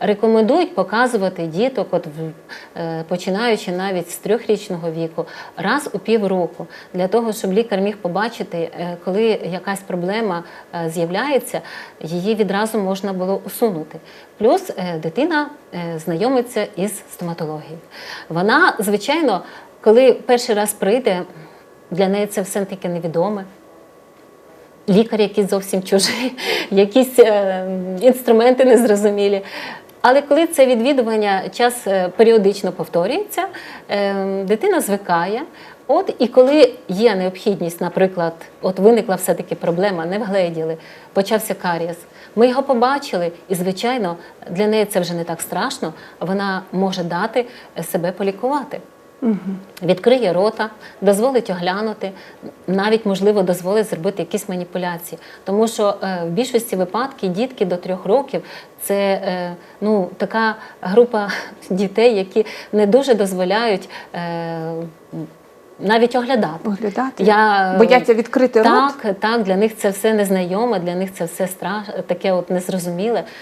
рекомендують показувати діток, от е, починаючи навіть з трьохрічного віку, раз у півроку, для того, щоб лікар міг побачити, е, коли якась проблема е, з'являється, її відразу можна було усунути. Плюс дитина знайомиться із стоматологією. Вона, звичайно, коли перший раз прийде, для неї це все таки невідоме. Лікар якийсь зовсім чужий, якісь е, інструменти незрозумілі. Але коли це відвідування час е, періодично повторюється, е, дитина звикає. От і коли є необхідність, наприклад, от виникла все-таки проблема, не вгледіли, почався карієс. Ми його побачили, і, звичайно, для неї це вже не так страшно. Вона може дати себе полікувати. Відкриє рота, дозволить оглянути, навіть можливо дозволить зробити якісь маніпуляції. Тому що е, в більшості випадків дітки до трьох років це е, ну, така група дітей, які не дуже дозволяють. Е, навіть оглядати. Оглядати? Я, Бояться відкрити рот? так, Так, для них це все незнайоме, для них це все страш, таке от незрозуміле.